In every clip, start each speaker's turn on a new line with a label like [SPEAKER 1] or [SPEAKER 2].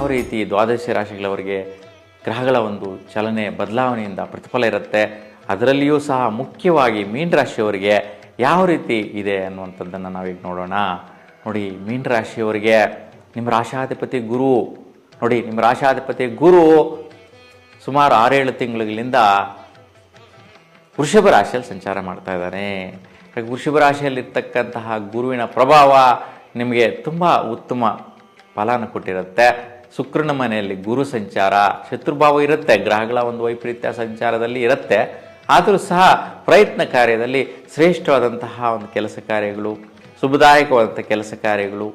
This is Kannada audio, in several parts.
[SPEAKER 1] ಯಾವ ರೀತಿ ದ್ವಾದಶ ರಾಶಿಗಳವರಿಗೆ ಗ್ರಹಗಳ ಒಂದು ಚಲನೆ ಬದಲಾವಣೆಯಿಂದ ಪ್ರತಿಫಲ ಇರುತ್ತೆ, ಅದರಲ್ಲಿಯೂ ಸಹ ಮುಖ್ಯವಾಗಿ ಮೀನ ರಾಶಿಯವರಿಗೆ ಯಾವ ರೀತಿ ಇದೆ ಅನ್ನುವಂಥದ್ದನ್ನು ನಾವೀಗ ನೋಡೋಣ. ನೋಡಿ, ಮೀನ ರಾಶಿಯವರಿಗೆ ನಿಮ್ಮ ರಾಶಾಧಿಪತಿ ಗುರು, ನೋಡಿ, ನಿಮ್ಮ ರಾಶಾಧಿಪತಿ ಗುರು ಸುಮಾರು ಆರೇಳು ತಿಂಗಳಿಂದ ವೃಷಭ ರಾಶಿಯಲ್ಲಿ ಸಂಚಾರ ಮಾಡ್ತಾ ಇದ್ದಾನೆ. ವೃಷಭ ರಾಶಿಯಲ್ಲಿರ್ತಕ್ಕಂತಹ ಗುರುವಿನ ಪ್ರಭಾವ ನಿಮಗೆ ತುಂಬ ಉತ್ತಮ ಫಲಾನ ಕೊಟ್ಟಿರುತ್ತೆ. ಶುಕ್ರನ ಮನೆಯಲ್ಲಿ ಗುರು ಸಂಚಾರ, ಶತ್ರುಭಾವ ಇರುತ್ತೆ, ಗ್ರಹಗಳ ಒಂದು ವೈಪರೀತ್ಯ ಸಂಚಾರದಲ್ಲಿ ಇರುತ್ತೆ. ಆದರೂ ಸಹ ಪ್ರಯತ್ನ ಕಾರ್ಯದಲ್ಲಿ ಶ್ರೇಷ್ಠವಾದಂತಹ ಒಂದು ಕೆಲಸ ಕಾರ್ಯಗಳು, ಶುಭದಾಯಕವಾದಂಥ ಕೆಲಸ ಕಾರ್ಯಗಳು,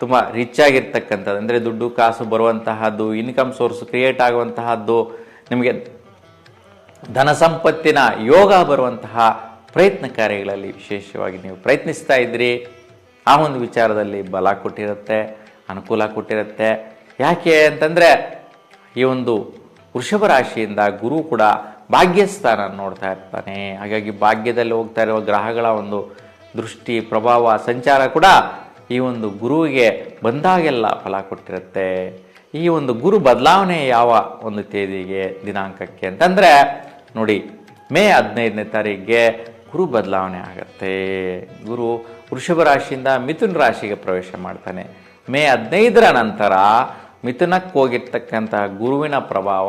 [SPEAKER 1] ತುಂಬ ರಿಚ್ ಆಗಿರ್ತಕ್ಕಂಥದ್ದು ಅಂದರೆ ದುಡ್ಡು, ಕಾಸು ಬರುವಂತಹದ್ದು ಇನ್ಕಮ್ ಸೋರ್ಸ್ ಕ್ರಿಯೇಟ್ ಆಗುವಂತಹದ್ದು, ನಿಮಗೆ ಧನ ಸಂಪತ್ತಿನ ಯೋಗ ಬರುವಂತಹ ಪ್ರಯತ್ನ ಕಾರ್ಯಗಳಲ್ಲಿ ವಿಶೇಷವಾಗಿ ನೀವು ಪ್ರಯತ್ನಿಸ್ತಾ ಇದ್ರಿ. ಆ ಒಂದು ವಿಚಾರದಲ್ಲಿ ಬಲ ಕೊಟ್ಟಿರುತ್ತೆ, ಅನುಕೂಲ ಕೊಟ್ಟಿರುತ್ತೆ. ಯಾಕೆ ಅಂತಂದರೆ ಈ ಒಂದು ವೃಷಭ ರಾಶಿಯಿಂದ ಗುರು ಕೂಡ ಭಾಗ್ಯಸ್ಥಾನ ನೋಡ್ತಾ ಇರ್ತಾನೆ. ಹಾಗಾಗಿ ಭಾಗ್ಯದಲ್ಲಿ ಹೋಗ್ತಾ ಇರುವ ಗ್ರಹಗಳ ಒಂದು ದೃಷ್ಟಿ, ಪ್ರಭಾವ, ಸಂಚಾರ ಕೂಡ ಈ ಒಂದು ಗುರುವಿಗೆ ಬಂದಾಗೆಲ್ಲ ಫಲ ಕೊಟ್ಟಿರುತ್ತೆ. ಈ ಒಂದು ಗುರು ಬದಲಾವಣೆ ಯಾವ ಒಂದು ತೇದಿಗೆ ದಿನಾಂಕಕ್ಕೆ ಅಂತಂದರೆ ನೋಡಿ, ಮೇ ಹದಿನೈದನೇ ತಾರೀಕಿಗೆ ಗುರು ಬದಲಾವಣೆ ಆಗುತ್ತೆ. ಗುರು ವೃಷಭ ರಾಶಿಯಿಂದ ಮಿಥುನ್ ರಾಶಿಗೆ ಪ್ರವೇಶ ಮಾಡ್ತಾನೆ. ಮೇ ಹದಿನೈದರ ನಂತರ ಮಿಥುನಕ್ಕೆ ಹೋಗಿರ್ತಕ್ಕಂತಹ ಗುರುವಿನ ಪ್ರಭಾವ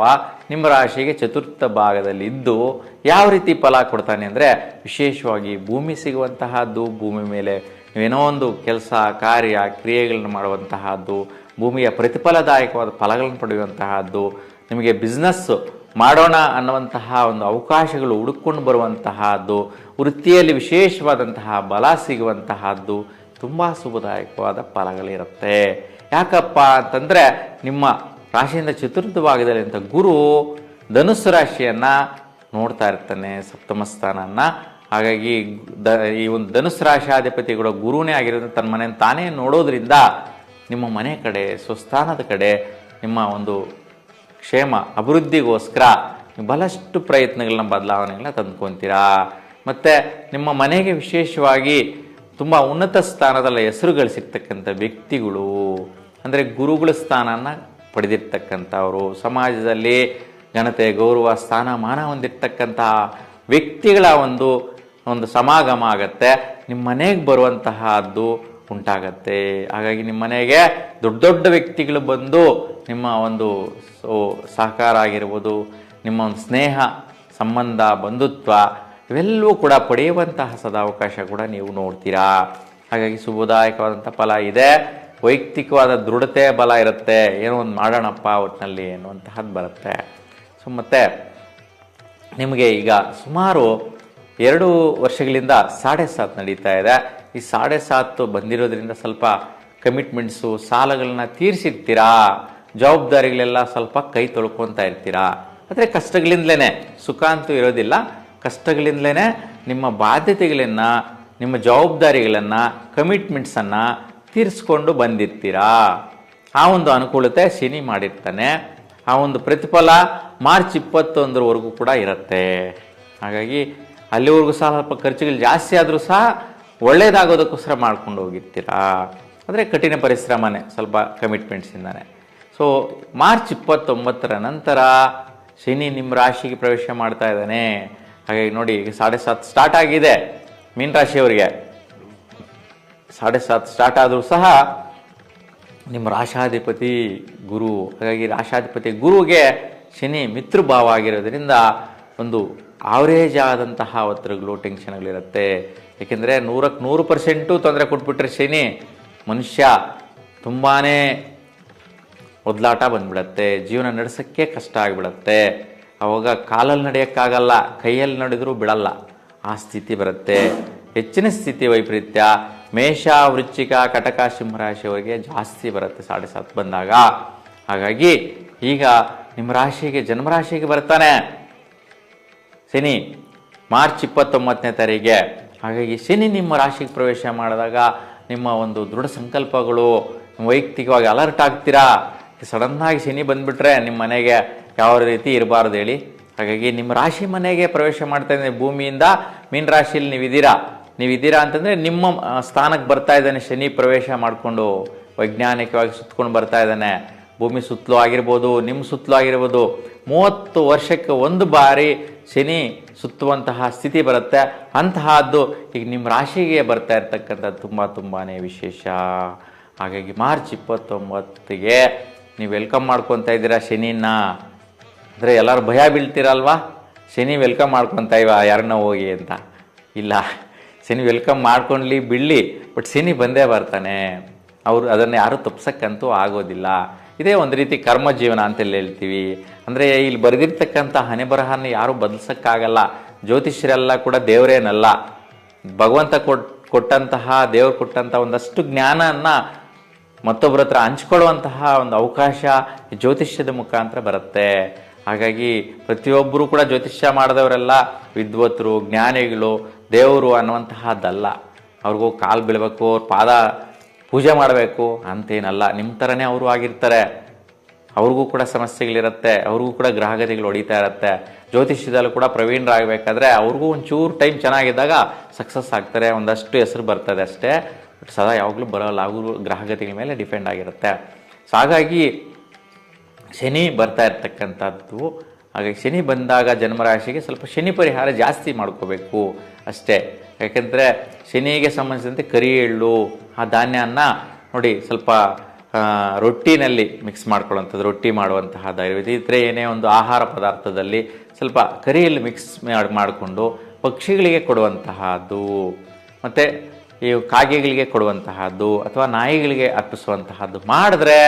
[SPEAKER 1] ನಿಮ್ಮ ರಾಶಿಗೆ ಚತುರ್ಥ ಭಾಗದಲ್ಲಿ ಇದ್ದು ಯಾವ ರೀತಿ ಫಲ ಕೊಡ್ತಾನೆ ಅಂದರೆ ವಿಶೇಷವಾಗಿ ಭೂಮಿ ಸಿಗುವಂತಹದ್ದು, ಭೂಮಿ ಮೇಲೆ ಏನೋ ಒಂದು ಕೆಲಸ, ಕಾರ್ಯ, ಕ್ರಿಯೆಗಳನ್ನು ಮಾಡುವಂತಹದ್ದು, ಭೂಮಿಯ ಪ್ರತಿಫಲದಾಯಕವಾದ ಫಲಗಳನ್ನು ಪಡೆಯುವಂತಹದ್ದು, ನಿಮಗೆ ಬಿಸ್ನೆಸ್ ಮಾಡೋಣ ಅನ್ನುವಂತಹ ಒಂದು ಅವಕಾಶಗಳು ಹುಡುಕೊಂಡು ಬರುವಂತಹದ್ದು, ವೃತ್ತಿಯಲ್ಲಿ ವಿಶೇಷವಾದಂತಹ ಬಲ ಸಿಗುವಂತಹದ್ದು ತುಂಬ ಶುಭದಾಯಕವಾದ ಫಲಗಳಿರುತ್ತೆ. ಯಾಕಪ್ಪ ಅಂತಂದರೆ ನಿಮ್ಮ ರಾಶಿಯಿಂದ ಚತುರ್ಥ ಭಾಗದಲ್ಲಿಂಥ ಗುರು ಧನುಸ್ಸು ರಾಶಿಯನ್ನು ನೋಡ್ತಾ ಇರ್ತಾನೆ ಸಪ್ತಮ ಸ್ಥಾನನ ಹಾಗಾಗಿ ದ, ಈ ಒಂದು ಧನುಸ್ ರಾಶಿ ಕೂಡ ಗುರುನೇ ಆಗಿರೋದ್ರಿಂದ ತನ್ನ ಮನೆಯನ್ನು ತಾನೇ ನೋಡೋದ್ರಿಂದ ನಿಮ್ಮ ಮನೆ ಕಡೆ, ಸ್ವಸ್ಥಾನದ ಕಡೆ ನಿಮ್ಮ ಒಂದು ಕ್ಷೇಮ, ಅಭಿವೃದ್ಧಿಗೋಸ್ಕರ ಬಹಳಷ್ಟು ಪ್ರಯತ್ನಗಳನ್ನ, ಬದಲಾವಣೆಗಳನ್ನ ತಂದ್ಕೊತೀರಾ. ಮತ್ತು ನಿಮ್ಮ ಮನೆಗೆ ವಿಶೇಷವಾಗಿ ತುಂಬ ಉನ್ನತ ಸ್ಥಾನದಲ್ಲಿ ಹೆಸರು ಗಳಿಸಿರ್ತಕ್ಕಂಥ ವ್ಯಕ್ತಿಗಳು, ಅಂದರೆ ಗುರುಗಳ ಸ್ಥಾನನ ಪಡೆದಿರ್ತಕ್ಕಂಥವರು, ಸಮಾಜದಲ್ಲಿ ಘನತೆ ಗೌರವ, ಸ್ಥಾನಮಾನ ಹೊಂದಿರ್ತಕ್ಕಂತಹ ವ್ಯಕ್ತಿಗಳ ಒಂದು ಒಂದು ಸಮಾಗಮ ಆಗತ್ತೆ. ನಿಮ್ಮ ಮನೆಗೆ ಬರುವಂತಹದ್ದು ಉಂಟಾಗತ್ತೆ. ಹಾಗಾಗಿ ನಿಮ್ಮ ಮನೆಗೆ ದೊಡ್ಡ ದೊಡ್ಡ ವ್ಯಕ್ತಿಗಳು ಬಂದು ನಿಮ್ಮ ಒಂದು ಸಹಕಾರ ಆಗಿರ್ಬೋದು, ನಿಮ್ಮ ಒಂದು ಸ್ನೇಹ, ಸಂಬಂಧ, ಬಂಧುತ್ವ ಇವೆಲ್ಲವೂ ಕೂಡ ಪಡೆಯುವಂತಹ ಸದಾವಕಾಶ ಕೂಡ ನೀವು ನೋಡ್ತೀರಾ. ಹಾಗಾಗಿ ಶುಭದಾಯಕವಾದಂಥ ಫಲ ಇದೆ. ವೈಯಕ್ತಿಕವಾದ ದೃಢತೆ ಬಲ ಇರುತ್ತೆ. ಏನೋ ಒಂದು ಮಾಡೋಣಪ್ಪ ಒಟ್ಟಿನಲ್ಲಿ ಅನ್ನುವಂತಹದ್ದು ಬರುತ್ತೆ. ಸೊ, ಮತ್ತು ನಿಮಗೆ ಈಗ ಸುಮಾರು ಎರಡು ವರ್ಷಗಳಿಂದ ಸಾಡೆ ಸಾತ್ ನಡೀತಾ ಇದೆ. ಈ ಸಾಡೆ ಸಾತ್ ಬಂದಿರೋದ್ರಿಂದ ಸ್ವಲ್ಪ ಕಮಿಟ್ಮೆಂಟ್ಸು, ಸಾಲಗಳನ್ನ ತೀರಿಸಿರ್ತೀರಾ? ಜವಾಬ್ದಾರಿಗಳೆಲ್ಲ ಸ್ವಲ್ಪ ಕೈ ತೊಳ್ಕೊತಾ ಇರ್ತೀರಾ? ಆದರೆ ಕಷ್ಟಗಳಿಂದಲೇ ಸುಖ ಅಂತೂ ಇರೋದಿಲ್ಲ. ಕಷ್ಟಗಳಿಂದಲೇ ನಿಮ್ಮ ಬಾಧ್ಯತೆಗಳನ್ನು, ನಿಮ್ಮ ಜವಾಬ್ದಾರಿಗಳನ್ನು ಕಮಿಟ್ಮೆಂಟ್ಸನ್ನು ತೀರಿಸ್ಕೊಂಡು ಬಂದಿರ್ತೀರಾ? ಆ ಒಂದು ಅನುಕೂಲತೆ ಶನಿ ಮಾಡಿರ್ತಾನೆ. ಆ ಒಂದು ಪ್ರತಿಫಲ ಮಾರ್ಚ್ ಇಪ್ಪತ್ತೊಂದರವರೆಗೂ ಕೂಡ ಇರುತ್ತೆ. ಹಾಗಾಗಿ ಅಲ್ಲಿವರೆಗೂ ಸಹ ಸ್ವಲ್ಪ ಖರ್ಚುಗಳು ಜಾಸ್ತಿ ಆದರೂ ಸಹ ಒಳ್ಳೇದಾಗೋದಕ್ಕೋಸ್ಕರ ಮಾಡ್ಕೊಂಡು ಹೋಗಿರ್ತೀರಾ? ಅಂದರೆ ಕಠಿಣ ಪರಿಶ್ರಮನೇ, ಸ್ವಲ್ಪ ಕಮಿಟ್ಮೆಂಟ್ಸಿಂದಾನೆ ಸೊ ಮಾರ್ಚ್ ಇಪ್ಪತ್ತೊಂಬತ್ತರ ನಂತರ ಶನಿ ನಿಮ್ಮ ರಾಶಿಗೆ ಪ್ರವೇಶ ಮಾಡ್ತಾ ಇದ್ದಾನೆ. ಹಾಗಾಗಿ ನೋಡಿ, ಈಗ ಸಾಡೆ ಸಾತ್ ಸ್ಟಾರ್ಟ್ ಆಗಿದೆ ಮೀನ್ ರಾಶಿಯವರಿಗೆ. ಸಾಡೆ ಸಾತ್ ಸ್ಟಾರ್ಟ್ ಆದರೂ ಸಹ ನಿಮ್ಮ ರಾಶಾಧಿಪತಿ ಗುರು, ಹಾಗಾಗಿ ರಾಶಾಧಿಪತಿ ಗುರುಗೆ ಶನಿ ಮಿತ್ರಭಾವ ಆಗಿರೋದ್ರಿಂದ ಒಂದು ಆವರೇಜ್ ಆದಂತಹ ಒತ್ತಡಗಳು ಟೆನ್ಷನ್ಗಳಿರುತ್ತೆ ಏಕೆಂದರೆ ನೂರಕ್ಕೆ ನೂರು ಪರ್ಸೆಂಟು ತೊಂದರೆ ಕೊಟ್ಬಿಟ್ರೆ ಶನಿ ಮನುಷ್ಯ ತುಂಬಾ ಒದ್ಲಾಟ ಬಂದ್ಬಿಡತ್ತೆ, ಜೀವನ ನಡೆಸೋಕ್ಕೆ ಕಷ್ಟ ಆಗಿಬಿಡತ್ತೆ. ಅವಾಗ ಕಾಲಲ್ಲಿ ನಡೆಯೋಕ್ಕಾಗಲ್ಲ, ಕೈಯಲ್ಲಿ ನಡೆದರೂ ಬಿಡಲ್ಲ. ಆ ಸ್ಥಿತಿ ಬರುತ್ತೆ. ಹೆಚ್ಚಿನ ಸ್ಥಿತಿ ವೈಪರೀತ್ಯ, ಮೇಷ, ವೃಶ್ಚಿಕ, ಕಟಕ ಸಿಂಹರಾಶಿಯವರಿಗೆ ಜಾಸ್ತಿ ಬರುತ್ತೆ, ಸಾಡೆ ಸಾತ್ ಬಂದಾಗ. ಹಾಗಾಗಿ ಈಗ ನಿಮ್ಮ ರಾಶಿಗೆ ಜನ್ಮರಾಶಿಗೆ ಬರ್ತಾನೆ. ಶನಿ, ಮಾರ್ಚ್ ಇಪ್ಪತ್ತೊಂಬತ್ತನೇ ತಾರೀಕಿಗೆ ಹಾಗಾಗಿ ಶನಿ ನಿಮ್ಮ ರಾಶಿಗೆ ಪ್ರವೇಶ ಮಾಡಿದಾಗ ನಿಮ್ಮ ಒಂದು ದೃಢ ಸಂಕಲ್ಪಗಳು ವೈಯಕ್ತಿಕವಾಗಿ ಅಲರ್ಟ್ ಆಗ್ತೀರಾ? ಸಡನ್ನಾಗಿ ಶನಿ ಬಂದುಬಿಟ್ರೆ ನಿಮ್ಮ ಮನೆಗೆ ಯಾವ ರೀತಿ ಇರಬಾರ್ದು ಹೇಳಿ? ಹಾಗಾಗಿ ನಿಮ್ಮ ರಾಶಿ ಮನೆಗೆ ಪ್ರವೇಶ ಮಾಡ್ತಾ ಇದ್ದೀನಿ. ಭೂಮಿಯಿಂದ ಮೀನ ರಾಶಿಯಲ್ಲಿ ನೀವಿದ್ದೀರಾ ನೀವಿದ್ದೀರಾ ಅಂತಂದರೆ ನಿಮ್ಮ ಸ್ಥಾನಕ್ಕೆ ಬರ್ತಾ ಇದ್ದಾನೆ ಶನಿ ಪ್ರವೇಶ ಮಾಡಿಕೊಂಡು, ವೈಜ್ಞಾನಿಕವಾಗಿ ಸುತ್ತಕೊಂಡು ಬರ್ತಾ ಇದ್ದಾನೆ. ಭೂಮಿ ಸುತ್ತಲೂ ಆಗಿರ್ಬೋದು, ನಿಮ್ಮ ಸುತ್ತಲೂ ಆಗಿರ್ಬೋದು, ಮೂವತ್ತು ವರ್ಷಕ್ಕೆ ಒಂದು ಬಾರಿ ಶನಿ ಸುತ್ತುವಂತಹ ಸ್ಥಿತಿ ಬರುತ್ತೆ. ಅಂತಹದ್ದು ಈಗ ನಿಮ್ಮ ರಾಶಿಗೆ ಬರ್ತಾ ಇರ್ತಕ್ಕಂಥದ್ದು ತುಂಬ ತುಂಬಾ ವಿಶೇಷ. ಹಾಗಾಗಿ ಮಾರ್ಚ್ ಇಪ್ಪತ್ತೊಂಬತ್ತಿಗೆ ನೀವು ವೆಲ್ಕಮ್ ಮಾಡ್ಕೊತಾ ಇದ್ದೀರಾ ಶನಿನ? ಅಂದರೆ ಎಲ್ಲರೂ ಭಯ ಬೀಳ್ತೀರಲ್ವಾ? ಶನಿ ವೆಲ್ಕಮ್ ಮಾಡ್ಕೊತಾ ಇವ, ಯಾರನ್ನ ಹೋಗಿ ಅಂತ. ಇಲ್ಲ, ಶನಿ ವೆಲ್ಕಮ್ ಮಾಡ್ಕೊಂಡ್ಲಿ ಬಿಡಲಿ ಬಟ್ ಶನಿ ಬಂದೇ ಬರ್ತಾನೆ. ಅವರು ಅದನ್ನು ಯಾರೂ ತಪ್ಸಕ್ಕಂತೂ ಆಗೋದಿಲ್ಲ. ಇದೇ ಒಂದು ರೀತಿ ಕರ್ಮ ಜೀವನ ಅಂತೆಲ್ಲ ಹೇಳ್ತೀವಿ. ಅಂದರೆ ಇಲ್ಲಿ ಬರೆದಿರ್ತಕ್ಕಂಥ ಹಣೆ ಬರಹನ ಯಾರೂ ಬದಲಿಸೋಕ್ಕಾಗಲ್ಲ. ಜ್ಯೋತಿಷ್ಯರೆಲ್ಲ ಕೂಡ ದೇವರೇನಲ್ಲ. ಭಗವಂತ ಕೊಟ್, ಕೊಟ್ಟಂತಹ, ದೇವರು ಕೊಟ್ಟಂತಹ ಒಂದಷ್ಟು ಜ್ಞಾನವನ್ನು ಮತ್ತೊಬ್ಬರ ಹತ್ರ ಹಂಚ್ಕೊಳ್ಳುವಂತಹ ಒಂದು ಅವಕಾಶ ಜ್ಯೋತಿಷ್ಯದ ಮುಖಾಂತರ ಬರುತ್ತೆ. ಹಾಗಾಗಿ ಪ್ರತಿಯೊಬ್ಬರೂ ಕೂಡ ಜ್ಯೋತಿಷ್ಯ ಮಾಡಿದವರೆಲ್ಲ ವಿದ್ವತ್ರು, ಜ್ಞಾನಿಗಳು, ದೇವರು ಅನ್ನುವಂತಹದ್ದಲ್ಲ. ಅವ್ರಿಗೂ ಕಾಲು ಬೀಳಬೇಕು, ಅವ್ರ ಪಾದ ಪೂಜೆ ಮಾಡಬೇಕು ಅಂತೇನಲ್ಲ. ನಿಮ್ಮ ಥರನೇ ಅವರು ಆಗಿರ್ತಾರೆ. ಅವ್ರಿಗೂ ಕೂಡ ಸಮಸ್ಯೆಗಳಿರುತ್ತೆ, ಅವ್ರಿಗೂ ಕೂಡ ಗ್ರಹಗತಿಗಳು ಹೊಡಿತಾ ಇರುತ್ತೆ. ಜ್ಯೋತಿಷ್ಯದಲ್ಲೂ ಕೂಡ ಪ್ರವೀಣರಾಗಬೇಕಾದ್ರೆ ಅವ್ರಿಗೂ ಒಂಚೂರು ಟೈಮ್ ಚೆನ್ನಾಗಿದ್ದಾಗ ಸಕ್ಸಸ್ ಆಗ್ತಾರೆ, ಒಂದಷ್ಟು ಹೆಸರು ಬರ್ತದೆ ಅಷ್ಟೇ. ಸದಾ ಯಾವಾಗಲೂ ಬರೋಲ್ಲ ಅವರು ಗ್ರಹಗತಿಗಳ ಮೇಲೆ ಡಿಪೆಂಡ್ ಆಗಿರುತ್ತೆ. ಸೊ ಹಾಗಾಗಿ ಶನಿ ಬರ್ತಾ ಇರ್ತಕ್ಕಂಥದ್ದು. ಹಾಗಾಗಿ ಶನಿ ಬಂದಾಗ ಜನ್ಮರಾಶಿಗೆ ಸ್ವಲ್ಪ ಶನಿ ಪರಿಹಾರ ಜಾಸ್ತಿ ಮಾಡ್ಕೋಬೇಕು ಅಷ್ಟೇ. ಯಾಕೆಂದರೆ ಶನಿಗೆ ಸಂಬಂಧಿಸಿದಂತೆ ಕರಿ ಎಳ್ಳು, ಆ ಧಾನ್ಯನ ನೋಡಿ ಸ್ವಲ್ಪ ರೊಟ್ಟಿನಲ್ಲಿ ಮಿಕ್ಸ್ ಮಾಡ್ಕೊಳ್ಳುವಂಥದ್ದು, ರೊಟ್ಟಿ ಮಾಡುವಂತಹ ಇದ್ರೆ ಏನೇ ಒಂದು ಆಹಾರ ಪದಾರ್ಥದಲ್ಲಿ ಸ್ವಲ್ಪ ಕರಿಯಲ್ಲಿ ಮಿಕ್ಸ್ ಮಾಡಿಕೊಂಡು ಪಕ್ಷಿಗಳಿಗೆ ಕೊಡುವಂತಹದ್ದು, ಮತ್ತು ಈ ಕಾಗೆಗಳಿಗೆ ಕೊಡುವಂತಹದ್ದು, ಅಥವಾ ನಾಯಿಗಳಿಗೆ ಅರ್ಪಿಸುವಂತಹದ್ದು ಮಾಡಿದ್ರೆ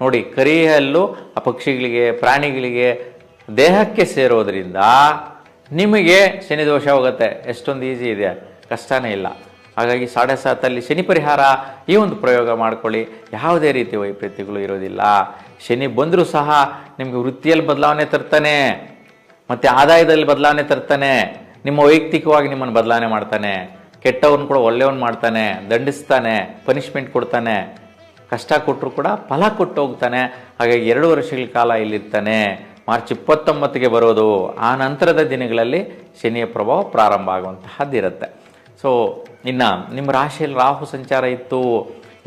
[SPEAKER 1] ನೋಡಿ, ಕರಿಯಲ್ಲೂ ಆ ಪಕ್ಷಿಗಳಿಗೆ, ಪ್ರಾಣಿಗಳಿಗೆ ದೇಹಕ್ಕೆ ಸೇರೋದ್ರಿಂದ ನಿಮಗೆ ಶನಿ ದೋಷ ಹೋಗುತ್ತೆ. ಎಷ್ಟೊಂದು ಈಸಿ ಇದೆ. ಕಷ್ಟನೇ ಇಲ್ಲ. ಹಾಗಾಗಿ ಸಾಡೆ ಸಾತಲ್ಲಿ ಶನಿ ಪರಿಹಾರ ಈ ಒಂದು ಪ್ರಯೋಗ ಮಾಡ್ಕೊಳ್ಳಿ. ಯಾವುದೇ ರೀತಿ ವೈಪರೀತ್ಯಗಳು ಇರೋದಿಲ್ಲ. ಶನಿ ಬಂದರೂ ಸಹ ನಿಮಗೆ ವೃತ್ತಿಯಲ್ಲಿ ಬದಲಾವಣೆ ತರ್ತಾನೆ. ಮತ್ತು ಆದಾಯದಲ್ಲಿ ಬದಲಾವಣೆ ತರ್ತಾನೆ. ನಿಮ್ಮ ವೈಯಕ್ತಿಕವಾಗಿ ನಿಮ್ಮನ್ನು ಬದಲಾವಣೆ ಮಾಡ್ತಾನೆ. ಕೆಟ್ಟವನು ಕೂಡ ಒಳ್ಳೆಯವನು ಮಾಡ್ತಾನೆ. ದಂಡಿಸ್ತಾನೆ. ಪನಿಷ್ಮೆಂಟ್ ಕೊಡ್ತಾನೆ. ಕಷ್ಟ ಕೊಟ್ಟರು ಕೂಡ ಫಲ ಕೊಟ್ಟು ಹೋಗ್ತಾನೆ ಹಾಗಾಗಿ ಎರಡು ವರ್ಷಗಳ ಕಾಲ ಇಲ್ಲಿರ್ತಾನೆ. ಮಾರ್ಚ್ ಇಪ್ಪತ್ತೊಂಬತ್ತಿಗೆ ಬರೋದು. ಆ ನಂತರದ ದಿನಗಳಲ್ಲಿ ಶನಿಯ ಪ್ರಭಾವ ಪ್ರಾರಂಭ ಆಗುವಂತಹದ್ದಿರುತ್ತೆ ಸೊ ಇನ್ನು ನಿಮ್ಮ ರಾಶಿಯಲ್ಲಿ ರಾಹು ಸಂಚಾರ ಇತ್ತು.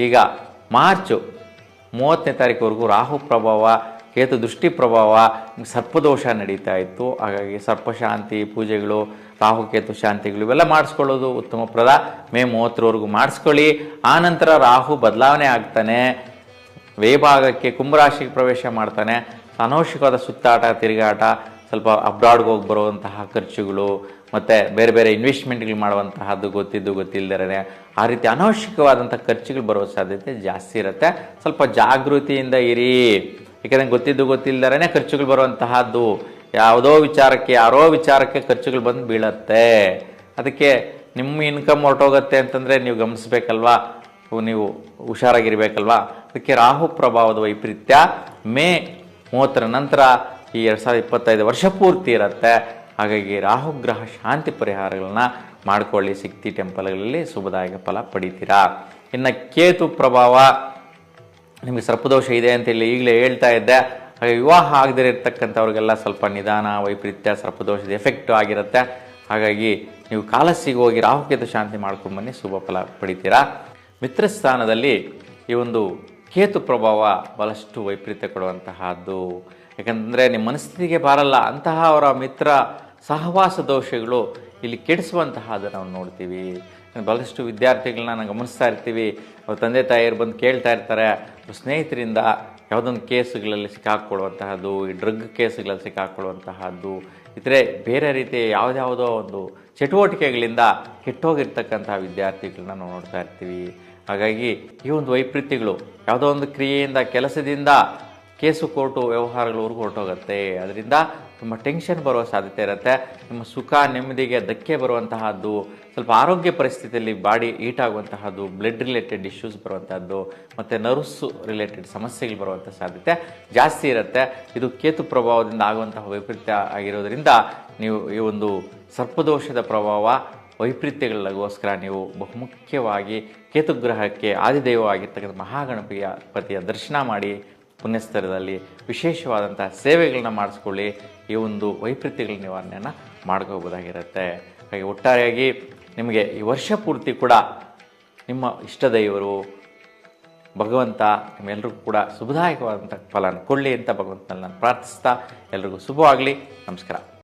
[SPEAKER 1] ಈಗ ಮಾರ್ಚು ಮೂವತ್ತನೇ ತಾರೀಕುವರೆಗೂ ರಾಹು ಪ್ರಭಾವ, ಕೇತು ದೃಷ್ಟಿ ಪ್ರಭಾವ, ಸರ್ಪದೋಷ ನಡೀತಾ ಇತ್ತು. ಹಾಗಾಗಿ ಸರ್ಪಶಾಂತಿ, ಪೂಜೆಗಳು ರಾಹು ಕೇತು ಶಾಂತಿಗಳು ಇವೆಲ್ಲ ಮಾಡಿಸ್ಕೊಳ್ಳೋದು ಉತ್ತಮಪ್ರದ ಮೇ ಮೂವತ್ತರವರೆಗೂ ಮಾಡಿಸ್ಕೊಳ್ಳಿ. ಆನಂತರ ರಾಹು ಬದಲಾವಣೆ ಆಗ್ತಾನೆ. ವೇಭಾಗಕ್ಕೆ ಕುಂಭರಾಶಿಗೆ ಪ್ರವೇಶ ಮಾಡ್ತಾನೆ. ಅನವಶ್ಯಕವಾದ ಸುತ್ತಾಟ, ತಿರುಗಾಟ, ಸ್ವಲ್ಪ ಅಬ್ರಾಡ್ಗೆ ಹೋಗಿ ಬರುವಂತಹ ಖರ್ಚುಗಳು, ಮತ್ತು ಬೇರೆ ಬೇರೆ ಇನ್ವೆಸ್ಟ್ಮೆಂಟ್ಗಳು ಮಾಡುವಂತಹದ್ದು ಗೊತ್ತಿದ್ದು ಗೊತ್ತಿಲ್ಲದೇ ಆ ರೀತಿ ಅನವಶ್ಯಕವಾದಂಥ ಖರ್ಚುಗಳು ಬರುವ ಸಾಧ್ಯತೆ ಜಾಸ್ತಿ ಇರುತ್ತೆ. ಸ್ವಲ್ಪ ಜಾಗೃತಿಯಿಂದ ಇರಿ. ಯಾಕಂದರೆ ಗೊತ್ತಿದ್ದು ಗೊತ್ತಿಲ್ಲದೇ ಖರ್ಚುಗಳು ಬರುವಂತಹದ್ದು. ಯಾವುದೋ ವಿಚಾರಕ್ಕೆ, ಯಾರೋ ವಿಚಾರಕ್ಕೆ ಖರ್ಚುಗಳು ಬಂದು ಬೀಳತ್ತೆ. ಅದಕ್ಕೆ ನಿಮ್ಮ ಇನ್ಕಮ್ ಹೊರಟೋಗುತ್ತೆ ಅಂತಂದರೆ ನೀವು ಗಮನಿಸ್ಬೇಕಲ್ವಾ? ನೀವು ಹುಷಾರಾಗಿರ್ಬೇಕಲ್ವಾ? ಅದಕ್ಕೆ ರಾಹು ಪ್ರಭಾವದ ವೈಪರೀತ್ಯ ಮೇ ಮೂವತ್ತರ ನಂತರ ಈ ಎರಡು ಸಾವಿರದ ಇಪ್ಪತ್ತೈದು ವರ್ಷ ಪೂರ್ತಿ ಇರುತ್ತೆ. ಹಾಗಾಗಿ ರಾಹುಗ್ರಹ ಶಾಂತಿ ಪರಿಹಾರಗಳನ್ನ ಮಾಡ್ಕೊಳ್ಳಿ. ಸಿಕ್ತಿ ಟೆಂಪಲ್ಗಳಲ್ಲಿ ಶುಭದಾಯಕ ಫಲ ಪಡಿತೀರಾ? ಇನ್ನು ಕೇತು ಪ್ರಭಾವ, ನಿಮಗೆ ಸರ್ಪದೋಷ ಇದೆ ಅಂತ ಹೇಳಿ ಈಗಲೇ ಹೇಳ್ತಾ ಇದ್ದೆ. ಹಾಗೆ ವಿವಾಹ ಆಗದೇ ಇರ್ತಕ್ಕಂಥವ್ರಿಗೆಲ್ಲ ಸ್ವಲ್ಪ ನಿಧಾನ, ವೈಪರೀತ್ಯ ಸರ್ಪದೋಷದ ಎಫೆಕ್ಟ್ ಆಗಿರುತ್ತೆ. ಹಾಗಾಗಿ ನೀವು ಕಾಲಸ್ಸಿಗೆ ಹೋಗಿ ರಾಹುಕೇತು ಶಾಂತಿ ಮಾಡ್ಕೊಂಡು ಬನ್ನಿ, ಶುಭ ಫಲ ಪಡಿತೀರಾ? ಮಿತ್ರಸ್ಥಾನದಲ್ಲಿ ಈ ಒಂದು ಕೇತು ಪ್ರಭಾವ ಬಹಳಷ್ಟು ವೈಪರೀತ್ಯ ಕೊಡುವಂತಹದ್ದು. ಯಾಕಂದರೆ ನಿಮ್ಮ ಮನಸ್ಥಿತಿಗೆ ಬಾರಲ್ಲ, ಅಂತಹ ಅವರ ಮಿತ್ರ ಸಹವಾಸ ದೋಷಗಳು ಇಲ್ಲಿ ಕೆಡಿಸುವಂತಹದ್ದು ನಾವು ನೋಡ್ತೀವಿ. ಬಹಳಷ್ಟು ವಿದ್ಯಾರ್ಥಿಗಳನ್ನ ನಾವು ಗಮನಿಸ್ತಾ ಇರ್ತೀವಿ. ಅವ್ರ ತಂದೆ ತಾಯಿಯರು ಬಂದು ಕೇಳ್ತಾ ಇರ್ತಾರೆ. ಸ್ನೇಹಿತರಿಂದ ಯಾವುದೊಂದು ಕೇಸುಗಳಲ್ಲಿ ಸಿಕ್ಕಾಕ್ಕೊಳ್ಳುವಂತಹದ್ದು ಈ ಡ್ರಗ್ ಕೇಸುಗಳಲ್ಲಿ ಸಿಕ್ಕಾಕ್ಕೊಳ್ಳುವಂತಹದ್ದು ಇತರೆ ಬೇರೆ ರೀತಿ ಯಾವುದ್ಯಾವುದೋ ಒಂದು ಚಟುವಟಿಕೆಗಳಿಂದ ಕೆಟ್ಟೋಗಿರ್ತಕ್ಕಂತಹ ವಿದ್ಯಾರ್ಥಿಗಳನ್ನ ನಾವು ನೋಡ್ತಾ ಇರ್ತೀವಿ. ಹಾಗಾಗಿ ಈ ಒಂದು ವೈಪರೀತ್ಯಗಳು ಯಾವುದೋ ಒಂದು ಕ್ರಿಯೆಯಿಂದ, ಕೆಲಸದಿಂದ ಕೇಸು ಕೋರ್ಟು ವ್ಯವಹಾರಗಳವರೆಗೂ ಹೊರಟೋಗುತ್ತೆ. ಅದರಿಂದ ತುಂಬ ಟೆನ್ಷನ್ ಬರುವ ಸಾಧ್ಯತೆ ಇರುತ್ತೆ. ನಿಮ್ಮ ಸುಖ, ನೆಮ್ಮದಿಗೆ ಧಕ್ಕೆ ಬರುವಂತಹದ್ದು, ಸ್ವಲ್ಪ ಆರೋಗ್ಯ ಪರಿಸ್ಥಿತಿಯಲ್ಲಿ ಬಾಡಿ ಹೀಟ್ ಆಗುವಂತಹದ್ದು ಬ್ಲಡ್ ರಿಲೇಟೆಡ್ ಇಶ್ಯೂಸ್ ಬರುವಂಥದ್ದು ಮತ್ತು ನರ್ವ್ಸ್ ರಿಲೇಟೆಡ್ ಸಮಸ್ಯೆಗಳು ಬರುವಂಥ ಸಾಧ್ಯತೆ ಜಾಸ್ತಿ ಇರುತ್ತೆ. ಇದು ಕೇತು ಪ್ರಭಾವದಿಂದ ಆಗುವಂತಹ ವೈಪರೀತ್ಯ ಆಗಿರೋದ್ರಿಂದ ನೀವು ಈ ಒಂದು ಸರ್ಪದೋಷದ ಪ್ರಭಾವ, ವೈಪರೀತ್ಯಗಳಿಗೋಸ್ಕರ ನೀವು ಬಹುಮುಖ್ಯವಾಗಿ ಕೇತುಗ್ರಹಕ್ಕೆ ಆದಿದೈವವಾಗಿರ್ತಕ್ಕಂಥ ಮಹಾಗಣಪತಿಯ ಪತಿಯ ದರ್ಶನ ಮಾಡಿ ಪುಣ್ಯಸ್ಥಳದಲ್ಲಿ ವಿಶೇಷವಾದಂಥ ಸೇವೆಗಳನ್ನ ಮಾಡಿಸ್ಕೊಳ್ಳಿ. ಈ ಒಂದು ವೈಪರೀತ್ಯಗಳ ನಿವಾರಣೆಯನ್ನು ಮಾಡ್ಕೋಬೋದಾಗಿರುತ್ತೆ ಹಾಗೆ ಒಟ್ಟಾರೆಯಾಗಿ ನಿಮಗೆ ಈ ವರ್ಷ ಪೂರ್ತಿ ಕೂಡ ನಿಮ್ಮ ಇಷ್ಟ ದೈವರು ಭಗವಂತ ನಿಮ್ಮೆಲ್ಲರಿಗೂ ಕೂಡ ಶುಭದಾಯಕವಾದಂಥ ಫಲನ ಕೊಡಲಿ ಅಂತ ಭಗವಂತನಲ್ಲಿ ನಾನು ಪ್ರಾರ್ಥಿಸ್ತಾ ಎಲ್ರಿಗೂ ಶುಭವಾಗಲಿ. ನಮಸ್ಕಾರ.